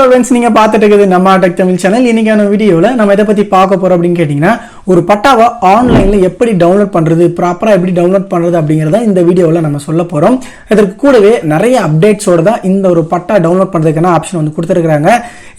Hello friends நீங்கள் பார்த்துட்டு இருக்குது நம்ம டெக் தமிழ் சேனல் இன்னைக்கான வீடியோவில் நம்ம இதை பற்றி பார்க்க போகிறோம் அப்படின்னு கேட்டிங்கன்னா ஒரு பட்டாவை ஆன்லைனில் எப்படி டவுன்லோட் பண்ணுறது ப்ராப்பராக எப்படி டவுன்லோட் பண்ணுறது அப்படிங்கிறத இந்த வீடியோவில் நம்ம சொல்ல போகிறோம் இதற்கு கூடவே நிறைய அப்டேட்ஸோட தான் இந்த ஒரு பட்டா டவுன்லோட் பண்ணுறதுக்கான ஆப்ஷன் வந்து கொடுத்துருக்குறாங்க.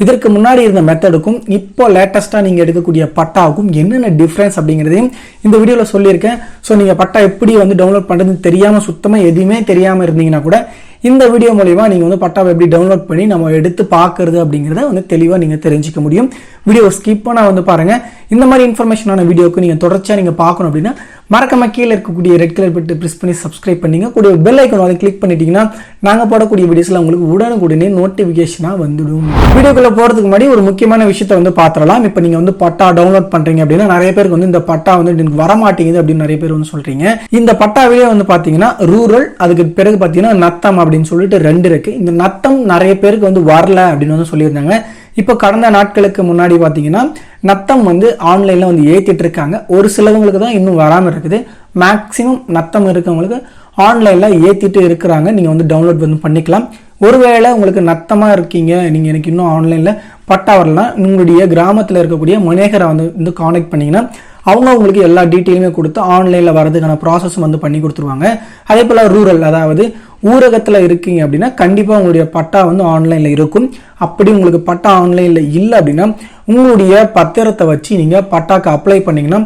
இதற்கு முன்னாடி இருந்த மெத்தடுக்கும் இப்போ லேட்டஸ்ட்டாக நீங்கள் எடுக்கக்கூடிய பட்டாவுக்கும் என்னென்ன டிஃப்ரென்ஸ் அப்படிங்கிறதையும் இந்த வீடியோவில் சொல்லியிருக்கேன். ஸோ நீங்கள் பட்டா எப்படி வந்து டவுன்லோட் பண்ணுறதுன்னு தெரியாமல் சுத்தமாக எதுவுமே தெரியாமல் இருந்தீங்கன்னா கூட இந்த வீடியோ மூலிமா நீங்க வந்து பட்டாவை எப்படி டவுன்லோட் பண்ணி நம்ம எடுத்து பாக்குறது அப்படிங்கறத வந்து தெளிவா நீங்க தெரிஞ்சுக்க முடியும். வீடியோ ஸ்கிப் பண்ணா வந்து பாருங்க. இந்த மாதிரி இன்ஃபர்மேஷனான வீடியோக்கு நீங்கள் தொடர்ச்சியாக நீங்கள் பார்க்கணும் அப்படின்னா மறக்காம கீழே இருக்கக்கூடிய ரெட் கலர் பட்டு ப்ரெஸ் பண்ணி சப்ஸ்கிரைப் பண்ணிங்க. கூட பெல் ஐக்கன் வந்து கிளிக் பண்ணிட்டீங்கன்னா நாங்கள் போடக்கூடிய வீடியோஸில் உங்களுக்கு உடனுக்குடனே நோட்டிஃபிகேஷனாக வந்துடும். வீடியோக்குள்ள போகிறதுக்கு முன்னாடி ஒரு முக்கியமான விஷயத்தை வந்து பாத்திரலாம் இப்போ நீங்கள் வந்து பட்டா டவுன்லோட் பண்ணுறீங்க அப்படின்னா நிறைய பேருக்கு வந்து இந்த பட்டா வந்து எனக்கு வர மாட்டேங்குது அப்படின்னு நிறைய பேர் வந்து சொல்கிறீங்க இந்த பட்டாவிலே வந்து பார்த்தீங்கன்னா ரூரல் அதுக்கு பிறகு பார்த்தீங்கன்னா நத்தம் அப்படின்னு சொல்லிட்டு ரெண்டு இருக்குது இந்த நத்தம் நிறைய பேருக்கு வந்து வரல அப்படின்னு வந்து சொல்லியிருந்தாங்க. இப்போ கடந்த நாட்களுக்கு முன்னாடி பார்த்தீங்கன்னா நத்தம் வந்து ஆன்லைனில் வந்து ஏற்றிட்டு இருக்காங்க. ஒரு சிலவங்களுக்கு தான் இன்னும் வராமல் இருக்குது. மேக்ஸிமம் நத்தம் இருக்கவங்களுக்கு ஆன்லைனில் ஏற்றிட்டு இருக்கிறாங்க. நீங்கள் வந்து டவுன்லோட் வந்து பண்ணிக்கலாம். ஒருவேளை உங்களுக்கு நத்தமாக இருக்கீங்க நீங்கள் எனக்கு இன்னும் ஆன்லைனில் பட்டா வரலாம். உங்களுடைய கிராமத்தில் இருக்கக்கூடிய மனேகரை வந்து வந்து காண்டாக்ட் பண்ணிங்கன்னா அவங்க உங்களுக்கு எல்லா டீட்டெயிலுமே கொடுத்து ஆன்லைனில் வரதுக்கான ப்ராசஸும் வந்து பண்ணி கொடுத்துருவாங்க. அதே போல் ரூரல் அதாவது ஊரகத்தில் இருக்கீங்க அப்படின்னா கண்டிப்பாக உங்களுடைய பட்டா வந்து ஆன்லைனில் இருக்கும். அப்படி உங்களுக்கு பட்டா ஆன்லைனில் இல்லை அப்படின்னா உங்களுடைய பத்திரத்தை வச்சு நீங்கள் பட்டாக்கு அப்ளை பண்ணீங்கன்னா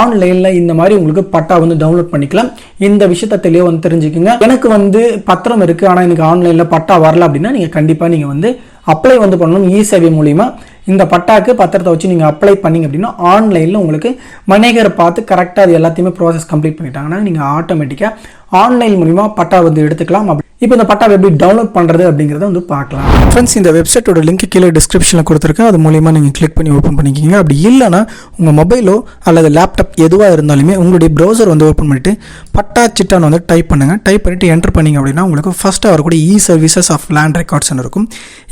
ஆன்லைனில் இந்த மாதிரி உங்களுக்கு பட்டா வந்து டவுன்லோட் பண்ணிக்கலாம். இந்த விஷயத்த தெளிவாக வந்து தெரிஞ்சுக்கோங்க. எனக்கு வந்து பத்திரம் இருக்குது ஆனால் எனக்கு ஆன்லைனில் பட்டா வரல அப்படின்னா நீங்கள் கண்டிப்பாக நீங்கள் வந்து அப்ளை வந்து பண்ணணும். இ சேவை மூலிமா இந்த பட்டாக்கு பத்திரத்தை வச்சு நீங்கள் அப்ளை பண்ணிங்க அப்படின்னா ஆன்லைனில் உங்களுக்கு மனேகரை பார்த்து கரெக்டாக அது எல்லாத்தையுமே ப்ராசஸ் கம்ப்ளீட் பண்ணிட்டாங்கன்னா நீங்கள் ஆட்டோமேட்டிக்காக ஆன்லைன் மூலிமா பட்டா வந்து எடுத்துக்கலாம். அப்படி இப்போ இந்த பட்டாவை எப்படி டவுன்லோட் பண்ணுறது அப்படிங்கிறத வந்து பார்க்கலாம். ஃப்ரெண்ட்ஸ் இந்த வெப்சைட்டோட லிங்க் கீழே டிஸ்கிரிப்ஷனில் கொடுத்துருக்கேன். அது மூலிமா நீங்கள் கிளிக் பண்ணி ஓப்பன் பண்ணிக்கிங்க. அப்படி இல்லைனா உங்கள் மொபைலோ அல்லது லேப்டாப் எதுவாக இருந்தாலுமே உங்களுடைய ப்ரௌசர் வந்து ஓப்பன் பண்ணிவிட்டு பட்டா சிட்டான்னு வந்து டைப் பண்ணுங்கள் டைப் பண்ணிவிட்டு என்டர் பண்ணிங்க அப்படின்னா உங்களுக்கு ஃபஸ்ட்டாக வரக்கூடிய இ சர்வீசஸ் ஆஃப் லேண்ட் ரெக்கார்ட்ஸ்னு இருக்கும்.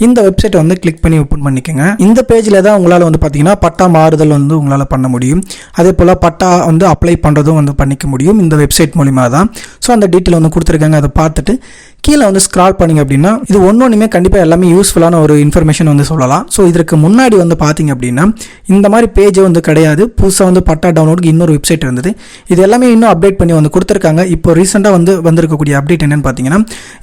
இந்த வெப்சைட்டை வந்து கிளிக் பண்ணி ஓப்பன் பண்ணிக்கோங்க. இந்த பேஜில் தான் உங்களால் வந்து பார்த்தீங்கன்னா பட்டா மாறுதல் வந்து உங்களால் பண்ண முடியும். அதே போல் பட்டா வந்து அப்ளை பண்ணுறதும் வந்து பண்ணிக்க முடியும். இந்த வெப்சைட் மூலிமா தான் ஸோ அந்த டீட்டெயில் வந்து கொடுத்துருக்காங்க. அதை பார்த்துட்டு கீழே வந்து ஸ்க்ரால் பண்ணிங்க அப்படின்னா இது ஒன்று ஒன்றுமே கண்டிப்பாக எல்லாமே யூஸ்ஃபுல்லான ஒரு இன்ஃபர்மேஷன் வந்து சொல்லலாம். ஸோ இதற்கு முன்னாடி வந்து பார்த்தீங்க அப்படின்னா இந்த மாதிரி பேஜே வந்து கிடையாது. புதுசாக வந்து பட்டா டவுன்லோடுக்கு இன்னொரு வெப்சைட் இருந்தது. இது எல்லாமே இன்னும் அப்டேட் பண்ணி வந்து கொடுத்துருக்காங்க. இப்போ ரீசெண்டாக வந்து வந்திருக்கக்கூடிய அப்டேட் என்னன்னு பார்த்தீங்கன்னா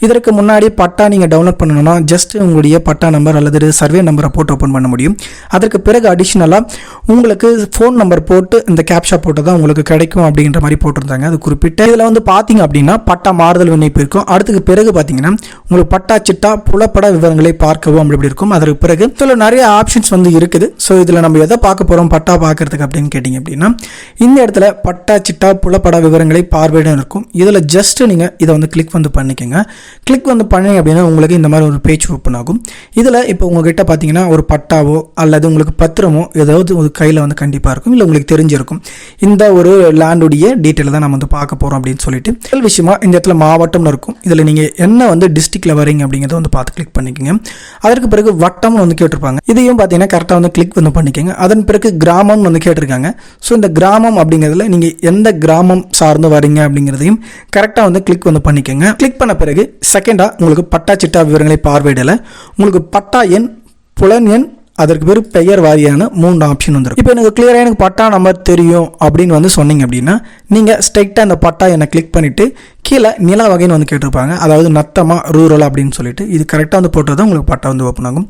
இதற்கு முன்னாடி பட்டா நீங்கள் டவுன்லோட் பண்ணணும்னா ஜஸ்ட் உங்களுடைய பட்டா நம்பர் அல்லது சர்வே நம்பரை போட்டு ஓப்பன் பண்ண முடியும். அதற்கு பிறகு அடிஷ்னலாக உங்களுக்கு ஃபோன் நம்பர் போட்டு இந்த கேப்ஷா போட்டு தான் உங்களுக்கு கிடைக்கும் அப்படின்ற மாதிரி போட்டிருந்தாங்க. அது குறிப்பிட்ட இதில் வந்து பார்த்தீங்க அப்படின்னா பட்டா மாறுதல் விண்ணப்பிப்பு இருக்கும். பிறகு பிறகு பார்த்தீங்கன்னா உங்களுக்கு பட்டா சிட்டா புலப்பட விவரங்களை பார்க்கவும் அப்படி இப்படி இருக்கும். அதற்கு பிறகு இதில் நிறைய ஆப்ஷன்ஸ் வந்து இருக்குது. ஸோ இதில் நம்ம எதை பார்க்க போகிறோம் பட்டா பார்க்கறதுக்கு அப்படின்னு கேட்டிங்க அப்படின்னா இந்த இடத்துல பட்டா சிட்டா புலப்பட விவரங்களை பார்வையிடம் இருக்கும். இதில் ஜஸ்ட் நீங்கள் இதை வந்து கிளிக் வந்து பண்ணிக்கோங்க. கிளிக் வந்து பண்ணீங்க அப்படின்னா உங்களுக்கு இந்த மாதிரி ஒரு பேஜ் ஓப்பன் ஆகும். இதில் இப்போ உங்ககிட்ட பார்த்தீங்கன்னா ஒரு பட்டாவோ அல்லது உங்களுக்கு பத்திரமோ ஏதாவது ஒரு கையில் வந்து கண்டிப்பாக இருக்கும். இல்லை உங்களுக்கு தெரிஞ்சிருக்கும். இந்த ஒரு லேண்டுடைய டீட்டெயில் தான் நம்ம வந்து பார்க்க போகிறோம் அப்படின்னு சொல்லிட்டு. முதல் விஷயமா இந்த இடத்துல மாவட்டம்னு இருக்கும். இதில் நீங்கள் என்ன வந்து டிஸ்ட்ரிக்டில் வரீங்க அப்படிங்கிறத வந்து பார்த்து கிளிக் பண்ணிக்கோங்க. அதற்கு பிறகு வட்டம்னு வந்து கேட்டிருப்பாங்க. இதையும் பார்த்தீங்கன்னா கரெக்டாக வந்து கிளிக் வந்து பண்ணிக்கோங்க. அதன் பிறகு கிராமம்னு வந்து கேட்டிருக்காங்க. ஸோ இந்த கிராமம் அப்படிங்கிறதுல நீங்கள் எந்த கிராமம் சார்ந்து வரீங்க அப்படிங்கிறதையும் கரெக்டாக வந்து கிளிக் வந்து பண்ணிக்கோங்க. கிளிக் பண்ண பிறகு செகண்டாக உங்களுக்கு பட்டா சிட்டா விவரங்களை பார்வையிடலை. உங்களுக்கு பட்டா எண் புலன் எண் அதற்கு பேர் பெயர் வாரியான மூணு ஆப்ஷன் வந்துடும் இப்போ எனக்கு கிளியராக எனக்கு பட்டா நம்பர் தெரியும் அப்படின்னு வந்து சொன்னீங்க அப்படின்னா நீங்கள் ஸ்ட்ரைட்டாக அந்த பட்டா என்னை கிளிக் பண்ணிவிட்டு கீழே நில வகைன்னு வந்து கேட்டிருப்பாங்க. அதாவது நத்தமாக ரூரல் அப்படின்னு சொல்லிட்டு இது கரெக்டாக வந்து போட்டது தான் உங்களுக்கு பட்டா வந்து ஓப்பன் ஆகும்.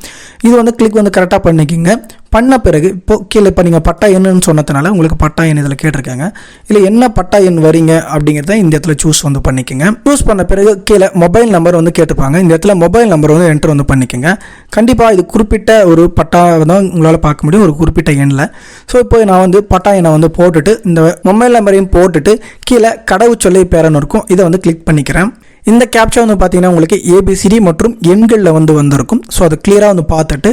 இது வந்து கிளிக் வந்து கரெக்டாக பண்ணிக்கிங்க. பண்ண பிறகு இப்போ கீழே இப்போ நீங்கள் பட்டா எண்ணுன்னு சொன்னதுனால உங்களுக்கு பட்டா எண் இதில் கேட்டிருக்காங்க. இல்லை என்ன பட்டா எண் வரீங்க அப்படிங்கிறத இந்த இடத்துல சூஸ் வந்து பண்ணிக்கோங்க. சூஸ் பண்ண பிறகு கீழே மொபைல் நம்பர் வந்து கேட்டுப்பாங்க. இந்த இடத்துல மொபைல் நம்பர் வந்து என்டர் வந்து பண்ணிக்கோங்க. கண்டிப்பாக இது குறிப்பிட்ட ஒரு பட்டா தான் உங்களால் பார்க்க முடியும். ஒரு குறிப்பிட்ட எண்ணில் ஸோ இப்போ நான் வந்து பட்டா எண்ணை வந்து போட்டுட்டு இந்த மொபைல் நம்பரையும் போட்டுட்டு கீழே கடவுச்சொல்லை பேரன்னு இருக்கும். இதை வந்து கிளிக் பண்ணிக்கிறேன். இந்த கேப்சா வந்து பார்த்தீங்கன்னா உங்களுக்கு ஏபிசிடி மற்றும் எண்களில் வந்து வந்திருக்கும். ஸோ அதை கிளியராக வந்து பார்த்துட்டு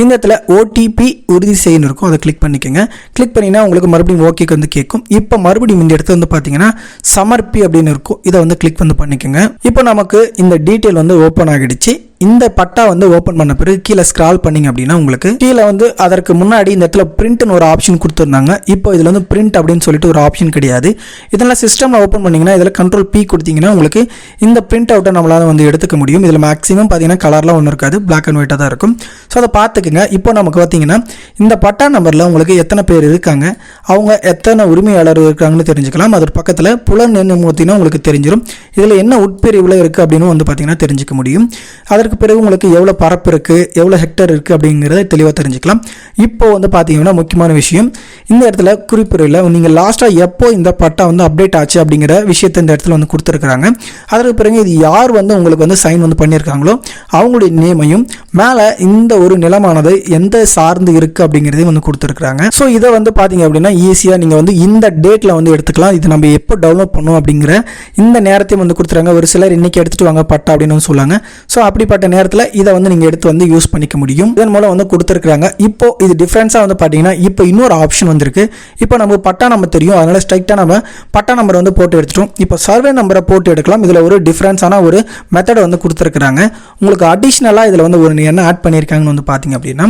இந்த இடத்துல ஓடிபி உறுதி செய்யணும் இருக்கும். அதை கிளிக் பண்ணிக்கோங்க. கிளிக் பண்ணிங்கன்னா உங்களுக்கு மறுபடியும் ஓகேக்கு வந்து கேட்கும். இப்போ மறுபடியும் இந்த இடத்துல வந்து பார்த்தீங்கன்னா சமர்ப்பி அப்படின்னு இருக்கும். இதை வந்து கிளிக் வந்து பண்ணிக்கோங்க. இப்போ நமக்கு இந்த டீட்டெயில் வந்து ஓப்பன் ஆகிடுச்சு. இந்த பட்டா வந்து ஓப்பன் பண்ண பிறகு கீழே ஸ்க்ரால் பண்ணீங்க அப்படின்னா உங்களுக்கு கீழே வந்து அதற்கு முன்னாடி இந்த இடத்துல பிரிண்ட்னு ஒரு ஆப்ஷன் கொடுத்துருந்தாங்க. இப்போ இதில் வந்து பிரிண்ட் அப்படின்னு சொல்லிட்டு ஒரு ஆப்ஷன் கிடையாது. இதெல்லாம் சிஸ்டமில் ஓப்பன் பண்ணிங்கன்னா இதில் கண்ட்ரோல் பி கொடுத்தீங்கன்னா உங்களுக்கு இந்த பிரிண்ட் அவுட்டை நம்மளால் வந்து எடுத்துக்க முடியும். இதில் மேக்ஸிமம் பார்த்தீங்கன்னா கலர்லாம் ஒன்றும் இருக்காது. பிளாக் அண்ட் ஒயிட்டாக தான் இருக்கும். ஸோ அதை பார்த்துக்குங்க. இப்போ நமக்கு பார்த்தீங்கன்னா இந்த பட்டா நம்பரில் உங்களுக்கு எத்தனை பேர் இருக்காங்க? அவங்க எத்தனை உரிமையாளர் இருக்காங்கன்னு தெரிஞ்சுக்கலாம். அது பக்கத்தில் புலன் எண்ணு மூத்தினா உங்களுக்கு தெரிஞ்சிடும் இதில் என்ன உட்பிரிவில் இருக்குது அப்படின்னு வந்து பார்த்தீங்கன்னா தெரிஞ்சுக்க முடியும். அதற்கு பிறகு உங்களுக்கு எவ்வளோ பரப்பு இருக்குது எவ்வளோ ஹெக்டர் இருக்குது அப்படிங்கிறத தெளிவாக தெரிஞ்சுக்கலாம். இப்போ வந்து பார்த்தீங்கன்னா முக்கியமான விஷயம் இந்த இடத்துல குறிப்பிடல நீங்கள் லாஸ்ட்டாக எப்போ இந்த பட்டா வந்து அப்டேட் ஆச்சு அப்படிங்கிற விஷயத்தை இந்த இடத்துல வந்து கொடுத்துருக்குறாங்க. அதற்கு பிறகு இது யார் வந்து உங்களுக்கு வந்து சைன் வந்து பண்ணியிருக்காங்களோ அவங்களுடைய நேமையும் மேலே இந்த ஒரு நிலமானது எந்த சார்ந்து இருக்குது அப்படிங்கிறதையும் வந்து கொடுத்துருக்குறாங்க. ஸோ இதை வந்து பார்த்தீங்க அப்படின்னா ஈஸியாக நீங்கள் வந்து இந்த டேட்டில் வந்து எடுத்துக்கலாம். இது நம்ம எப்போ டவுன்லோட் பண்ணும் அப்படிங்கிற இந்த நேரத்தையும் வந்து கொடுத்துறாங்க ஒரு சிலர் இன்னைக்கு எடுத்துட்டு வாங்க பட்டா அப்படின்னு வந்து சொல்லுவாங்க ஸோ அப்படிப்பட்ட நேரத்தில் இதை வந்து நீங்கள் எடுத்து வந்து யூஸ் பண்ணிக்க முடியும். இதன் மூலம் வந்து கொடுத்துருக்காங்க இப்போ இது டிஃப்ரென்ஸாக வந்து பார்த்தீங்கன்னா இப்போ இன்னொரு ஆப்ஷன் வந்திருக்கு. இப்போ நம்ம பட்டா நம்ம தெரியும். அதனால் ஸ்ட்ரைக்டாக நம்ம பட்டா நம்பர் வந்து போட்டு எடுத்துட்டோம். இப்போ சர்வே நம்பரை போட்டு எடுக்கலாம். இதில் ஒரு டிஃப்ரென்ஸான ஒரு மெத்தடை வந்து கொடுத்துருக்குறாங்க. உங்களுக்கு அடிஷ்னலாக இதில் வந்து ஒரு என்ன ஆட் பண்ணியிருக்காங்கன்னு வந்து பார்த்தீங்க அப்படின்னா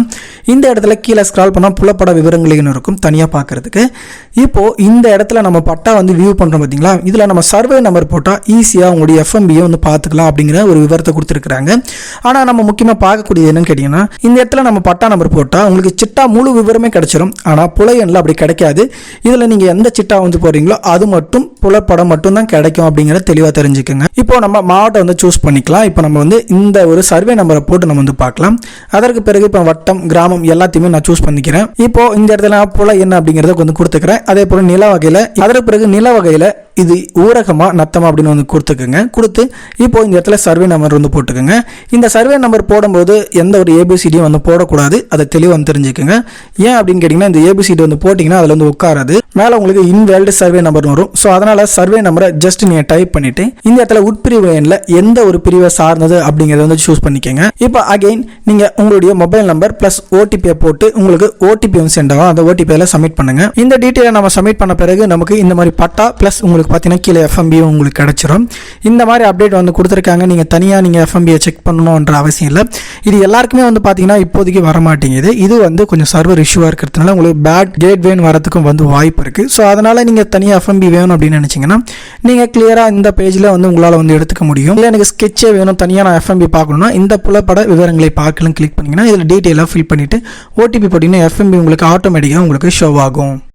இந்த இடத்துல கீழே ஸ்க்ரால் பண்ணால் புலப்பட விவரங்களையும் இருக்கும். தனியாக பார்க்கறதுக்கு இப்போது இந்த இடத்துல நம்ம பட்டா வந்து வியூ பண்ணுறோம் பார்த்தீங்களா இதில் நம்ம சர்வே நம்பர் போட்டால் ஈஸியாக உங்களுடைய எஃப்எம்பியை வந்து பார்த்துக்கலாம் அப்படிங்கிற ஒரு விவரத்தை கொடுத்துருக்குறாங்க. ஆனால் நம்ம முக்கியமாக பார்க்கக்கூடியது என்னன்னு கேட்டிங்கன்னா இந்த இடத்துல நம்ம பட்டா நம்பர் போட்டால் உங்களுக்கு சிட்டா முழு விவரமே கிடச்சிரும். ஆனால் புலையனில் அப்படி கிடைக்காது. இதில் நீங்கள் எந்த சிட்டா வந்து போகிறீங்களோ அது மட்டும் புலப்படம் மட்டும்தான் கிடைக்கும் அப்படிங்கிறத தெளிவாக தெரிஞ்சுக்கோங்க. இப்போ நம்ம மாவட்டம் வந்து சூஸ் பண்ணிக்கலாம். இப்போ நம்ம வந்து இந்த ஒரு சர்வே நம்பரை போட்டு நம்ம வந்து பார்க்கலாம். அதற்கு பிறகு இப்போ வட்டம் கிராமம் எல்லாத்தையுமே நான் சூஸ் பண்ணிக்கிறேன். இப்போ இந்த இடத்துல நான் புல என்ன அப்படிங்கிறத கொஞ்சம் கொடுத்துக்கிறேன். அதே போல் நில வகையில் அதற்கு பிறகு நில வகையில் இது ஊரகமா நத்தமாக அப்படின்னு வந்து கொடுத்துக்கோங்க. கொடுத்து இப்போ இந்த இடத்துல சர்வே நம்பர் வந்து போட்டுக்கோங்க. இந்த சர்வே நம்பர் போடும்போது எந்த ஒரு ஏபிசிடியும் வந்து போடக்கூடாது. அதை தெளிவாக வந்து தெரிஞ்சுக்கோங்க. ஏன் அப்படின்னு கேட்டிங்கன்னா இந்த ஏபிசிடி வந்து போட்டிங்கன்னா அதில் வந்து உட்காராது. மேலே உங்களுக்கு இன்வேல்டு சர்வே நம்பர் வரும். ஸோ அதனால் சர்வே நம்பரை ஜஸ்ட் நீங்கள் டைப் பண்ணிவிட்டு இந்த இடத்துல உட்பிரிவு எண்ணில் எந்த ஒரு பிரிவை சார்ந்தது அப்படிங்கிறத வந்து சூஸ் பண்ணிக்கோங்க. இப்போ அகைன் நீங்கள் உங்களுடைய மொபைல் நம்பர் ப்ளஸ் ஓடிபியை போட்டு உங்களுக்கு ஓடிபி வந்து சென்ட் ஆகும். அந்த ஓடிபியில் சப்மிட் பண்ணுங்கள் இந்த டீட்டெயிலை நம்ம சப்மிட் பண்ண பிறகு நமக்கு இந்த மாதிரி பட்டா ப்ளஸ் உங்களுக்கு பார்த்தீங்கன்னா கீழே எஃப்எம்பியும் உங்களுக்கு கிடைச்சிரும். இந்த மாதிரி அப்டேட் வந்து கொடுத்துருக்காங்க. நீங்கள் தனியாக நீங்கள் எஃப்எம்பியை செக் பண்ணணுன்ற அவசியம் இல்லை. இது எல்லாருக்குமே வந்து பார்த்தீங்கன்னா இப்போதைக்கு வர மாட்டேங்குது இது வந்து கொஞ்சம் சர்வர் இஷ்யூவாக இருக்கிறதுனால உங்களுக்கு பேட் கேட்வேன்னு வரதுக்கும் வந்து வாய்ப்பு இருக்குது ஸோ அதனால் நீங்கள் தனியாக எஃப்எம்பி வேணும் அப்படின்னு நினச்சிங்கன்னா நீங்கள் கிளியராக இந்த பேஜில் வந்து உங்களால் வந்து எடுத்துக்க முடியும். இல்லை எனக்கு ஸ்கெட்சே வேணும் தனியாக நான் எஃப்எம்பி பார்க்கணும்னா இந்த புலப்பட விவரங்களை பார்க்கலாம் கிளிக் பண்ணிங்கன்னா இதில் டீட்டெயிலாக ஃபில் பண்ணிவிட்டு ஓடிபி போட்டிங்கன்னா எஃப்எம்பி உங்களுக்கு ஆட்டோமேட்டிக்காக உங்களுக்கு ஷோ ஆகும்.